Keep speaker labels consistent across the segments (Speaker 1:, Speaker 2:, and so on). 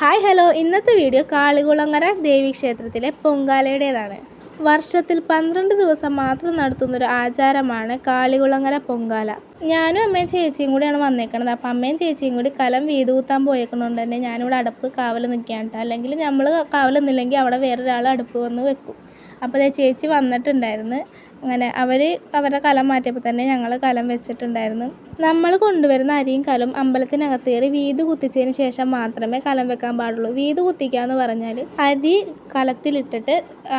Speaker 1: Hi hello. ഇന്നത്തെ video Kalikulangara ദേവി ക്ഷേത്രത്തിലെ പൊങ്കാലയുടേതാണ്. വർഷത്തിൽ പന്ത്രണ്ട് ദിവസം മാത്രം നടത്തുന്നൊരു ആചാരമാണ് കാളികുളങ്ങര പൊങ്കാല. ഞാനും അമ്മയും ചേച്ചിയും കൂടിയാണ് വന്നേക്കണത്. അപ്പം അമ്മയും ചേച്ചിയും കൂടി കലം വീത് കൂത്താൻ പോയേക്കണോണ്ട് തന്നെ ഞാനിവിടെ അടുപ്പ് കാവൽ നിൽക്കാണ്ട് അല്ലെങ്കിൽ നമ്മൾ കാവൽ നിന്നില്ലെങ്കിൽ അവിടെ വേറൊരാൾ അടുപ്പ് വന്ന് വെക്കും. അപ്പോൾ ചേച്ചി വന്നിട്ടുണ്ടായിരുന്നു. അങ്ങനെ അവർ അവരുടെ കലം മാറ്റിയപ്പോൾ തന്നെ ഞങ്ങൾ കലം വെച്ചിട്ടുണ്ടായിരുന്നു. നമ്മൾ കൊണ്ടുവരുന്ന അരിയും കലം അമ്പലത്തിനകത്ത് കയറി വീത് കുത്തിച്ചതിന് ശേഷം മാത്രമേ കലം വെക്കാൻ പാടുള്ളൂ. വീത് കുത്തിക്കുക എന്ന് പറഞ്ഞാൽ അരി കലത്തിലിട്ടിട്ട്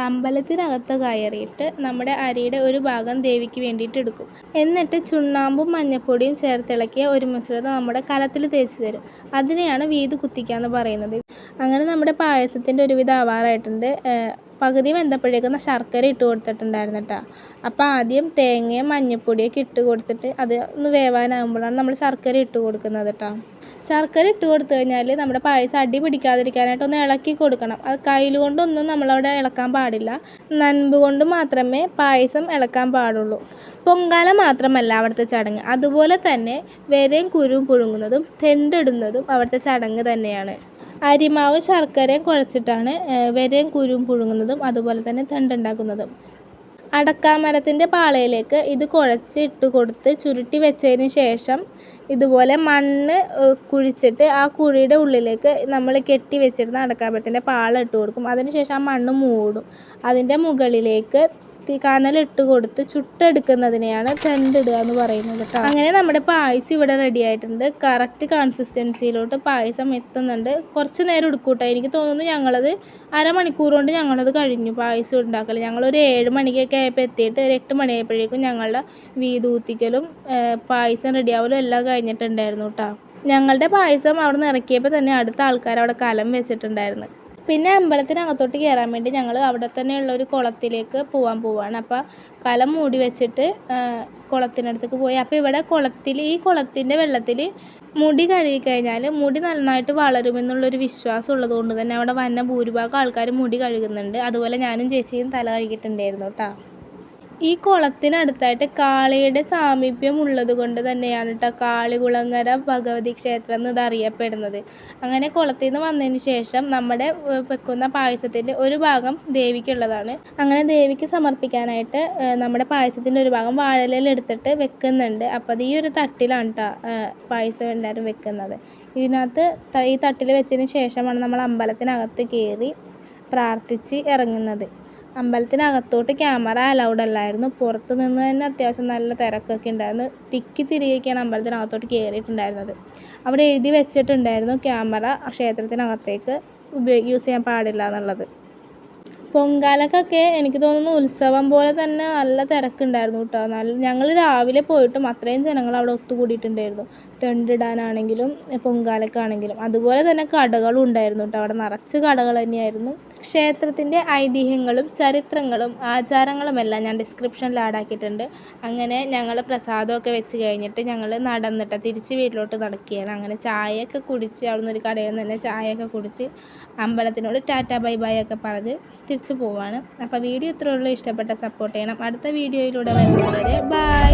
Speaker 1: അമ്പലത്തിനകത്ത് കയറിയിട്ട് നമ്മുടെ അരിയുടെ ഒരു ഭാഗം ദേവിക്ക് വേണ്ടിയിട്ട് എടുക്കും. എന്നിട്ട് ചുണ്ണാമ്പും മഞ്ഞപ്പൊടിയും ചേർത്തിളക്കിയ ഒരു മിശ്രിതം നമ്മുടെ കലത്തിൽ തേച്ച് തരും. അതിനെയാണ് വീത് കുത്തിക്കുക എന്ന് പറയുന്നത്. അങ്ങനെ നമ്മുടെ പായസത്തിന്റെ ഒരുവിധം ആവാറായിട്ടുണ്ട്. പകുതി വെന്തപ്പോഴേക്കും ശർക്കര ഇട്ട് കൊടുത്തിട്ടുണ്ടായിരുന്നു കേട്ടോ അപ്പോൾ ആദ്യം തേങ്ങയും മഞ്ഞൾപ്പൊടിയൊക്കെ ഇട്ട് കൊടുത്തിട്ട് അത് ഒന്ന് വേവാനാകുമ്പോഴാണ് നമ്മൾ ശർക്കര ഇട്ട് കൊടുക്കുന്നത് കേട്ടോ ശർക്കര ഇട്ട് കൊടുത്തു കഴിഞ്ഞാൽ നമ്മുടെ പായസം അടി പിടിക്കാതിരിക്കാനായിട്ട് ഒന്ന് ഇളക്കി കൊടുക്കണം. അത് കയ്യിൽ കൊണ്ടൊന്നും നമ്മളവിടെ ഇളക്കാൻ പാടില്ല. നൻപ് കൊണ്ട് മാത്രമേ പായസം ഇളക്കാൻ പാടുള്ളൂ. പൊങ്കാല മാത്രമല്ല അവിടുത്തെ ചടങ്ങ്. അതുപോലെ തന്നെ വെരയും കുരുവും പുഴുങ്ങുന്നതും തെണ്ടിടുന്നതും അവിടുത്തെ ചടങ്ങ് തന്നെയാണ്. അരിമാവ് ശർക്കരയും കുഴച്ചിട്ടാണ് വെരയും കുരുവും പുഴുങ്ങുന്നതും അതുപോലെ തന്നെ തണ്ടുണ്ടാക്കുന്നതും. അടക്കാമരത്തിന്റെ പാളയിലേക്ക് ഇത് കുഴച്ച് ഇട്ട് കൊടുത്ത് ചുരുട്ടി വെച്ചതിന് ശേഷം ഇതുപോലെ മണ്ണ് കുഴിച്ചിട്ട് ആ കുഴിയുടെ ഉള്ളിലേക്ക് നമ്മൾ കെട്ടി വെച്ചിരുന്ന അടക്കാമരത്തിന്റെ പാള ഇട്ട് കൊടുക്കും. അതിനുശേഷം ആ മണ്ണ് മൂടും. അതിന്റെ മുകളിലേക്ക് തീ കനലിട്ട് കൊടുത്ത് ചുട്ടെടുക്കുന്നതിനെയാണ് ചെണ്ടിടുക എന്ന് പറയുന്നത് കേട്ടോ അങ്ങനെ നമ്മുടെ പായസം ഇവിടെ റെഡി ആയിട്ടുണ്ട്. കറക്റ്റ് കൺസിസ്റ്റൻസിയിലോട്ട് പായസം എത്തുന്നുണ്ട്. കുറച്ച് നേരം എടുക്കൂട്ടോ എനിക്ക് തോന്നുന്നു ഞങ്ങളത് അരമണിക്കൂർ കൊണ്ട് ഞങ്ങളത് കഴിഞ്ഞു പായസം ഉണ്ടാക്കൽ ഞങ്ങളൊരു ഏഴ് മണിക്കൊക്കെ ആയപ്പോൾ എത്തിയിട്ട് ഒരു എട്ട് മണിയായപ്പോഴേക്കും ഞങ്ങളുടെ വീതൂത്തിക്കലും പായസം റെഡിയാവലും എല്ലാം കഴിഞ്ഞിട്ടുണ്ടായിരുന്നു കേട്ടോ ഞങ്ങളുടെ പായസം അവിടെ നിന്ന് ഇറക്കിയപ്പോൾ തന്നെ അടുത്ത ആൾക്കാർ അവിടെ കലം വെച്ചിട്ടുണ്ടായിരുന്നു. പിന്നെ അമ്പലത്തിനകത്തോട്ട് കയറാൻ വേണ്ടി ഞങ്ങൾ അവിടെ തന്നെയുള്ള ഒരു കുളത്തിലേക്ക് പോകാൻ പോവാണ്. അപ്പോൾ കലം മൂടി വെച്ചിട്ട് കുളത്തിനടുത്തേക്ക് പോയി. അപ്പോൾ ഇവിടെ കുളത്തിൽ ഈ കുളത്തിന്റെ വെള്ളത്തിൽ മുടി കഴുകി കഴിഞ്ഞാൽ മുടി നന്നായിട്ട് വളരുമെന്നുള്ളൊരു വിശ്വാസം ഉള്ളതുകൊണ്ട് തന്നെ അവിടെ വന്ന ഭൂരിഭാഗം ആൾക്കാർ മുടി കഴുകുന്നുണ്ട്. അതുപോലെ ഞാനും ചേച്ചിയും തല കഴുകിയിട്ടുണ്ടായിരുന്നു കേട്ടോ ഈ കുളത്തിനടുത്തായിട്ട് കാളിയുടെ സാമീപ്യം ഉള്ളത് കൊണ്ട് തന്നെയാണ് കേട്ടോ കാളികുളങ്ങര ഭഗവതി ക്ഷേത്രം എന്ന് ഇത് അറിയപ്പെടുന്നത് അങ്ങനെ കുളത്തിൽ നിന്ന് വന്നതിന് ശേഷം നമ്മുടെ വെക്കുന്ന പായസത്തിന്റെ ഒരു ഭാഗം ദേവിക്കുള്ളതാണ്. അങ്ങനെ ദേവിക്ക് സമർപ്പിക്കാനായിട്ട് നമ്മുടെ പായസത്തിന്റെ ഒരു ഭാഗം വാഴലെടുത്തിട്ട് വെക്കുന്നുണ്ട്. അപ്പോൾ അത് ഈ ഒരു തട്ടിലാണ് കേട്ടോ പായസം എല്ലാവരും വെക്കുന്നത്. ഇതിനകത്ത് ഈ തട്ടിൽ വെച്ചതിന് ശേഷമാണ് നമ്മൾ അമ്പലത്തിനകത്ത് കയറി പ്രാർത്ഥിച്ച് ഇറങ്ങുന്നത്. അമ്പലത്തിനകത്തോട്ട് ക്യാമറ അലൗഡ് അല്ലായിരുന്നു. പുറത്ത് നിന്ന് തന്നെ അത്യാവശ്യം നല്ല തിരക്കൊക്കെ ഉണ്ടായിരുന്നു. തിക്കി തിരികെയൊക്കെയാണ് അമ്പലത്തിനകത്തോട്ട് കയറിയിട്ടുണ്ടായിരുന്നത്. അവിടെ എഴുതി വെച്ചിട്ടുണ്ടായിരുന്നു ക്യാമറ ക്ഷേത്രത്തിനകത്തേക്ക് ഉപയോഗ യൂസ് ചെയ്യാൻ പാടില്ല എന്നുള്ളത്. പൊങ്കാലക്കൊക്കെ എനിക്ക് തോന്നുന്നു ഉത്സവം പോലെ തന്നെ നല്ല തിരക്കുണ്ടായിരുന്നു കേട്ടോ. നല്ല ഞങ്ങൾ രാവിലെ പോയിട്ടും അത്രയും ജനങ്ങൾ അവിടെ ഒത്തുകൂടിയിട്ടുണ്ടായിരുന്നു. തെണ്ടിടാനാണെങ്കിലും പൊങ്കാലക്കാണെങ്കിലും. അതുപോലെ തന്നെ കടകളും ഉണ്ടായിരുന്നു കേട്ടോ. അവിടെ നിറച്ച് കടകൾ തന്നെയായിരുന്നു. ക്ഷേത്രത്തിന്റെ ഐതിഹ്യങ്ങളും ചരിത്രങ്ങളും ആചാരങ്ങളുമെല്ലാം ഞാൻ ഡിസ്ക്രിപ്ഷനിൽ ആഡാക്കിയിട്ടുണ്ട് അങ്ങനെ ഞങ്ങൾ പ്രസാദമൊക്കെ വെച്ച് കഴിഞ്ഞിട്ട് ഞങ്ങൾ നടന്നിട്ട് തിരിച്ച് വീട്ടിലോട്ട് നടക്കുകയാണ്. അങ്ങനെ ചായയൊക്കെ കുടിച്ച് അവിടെ നിന്ന് ഒരു കടയിൽ നിന്ന് തന്നെ ചായയൊക്കെ കുടിച്ച് അമ്പലത്തിനോട് ടാറ്റ ബൈ ബൈ ഒക്കെ പറഞ്ഞ് തിരിച്ചു പോവാണ്. അപ്പോൾ വീഡിയോ ഇത്രയുള്ളൂ ഇഷ്ടപ്പെട്ട സപ്പോർട്ട് ചെയ്യണം. അടുത്ത വീഡിയോയിലൂടെ വരുന്നവരെ ബൈ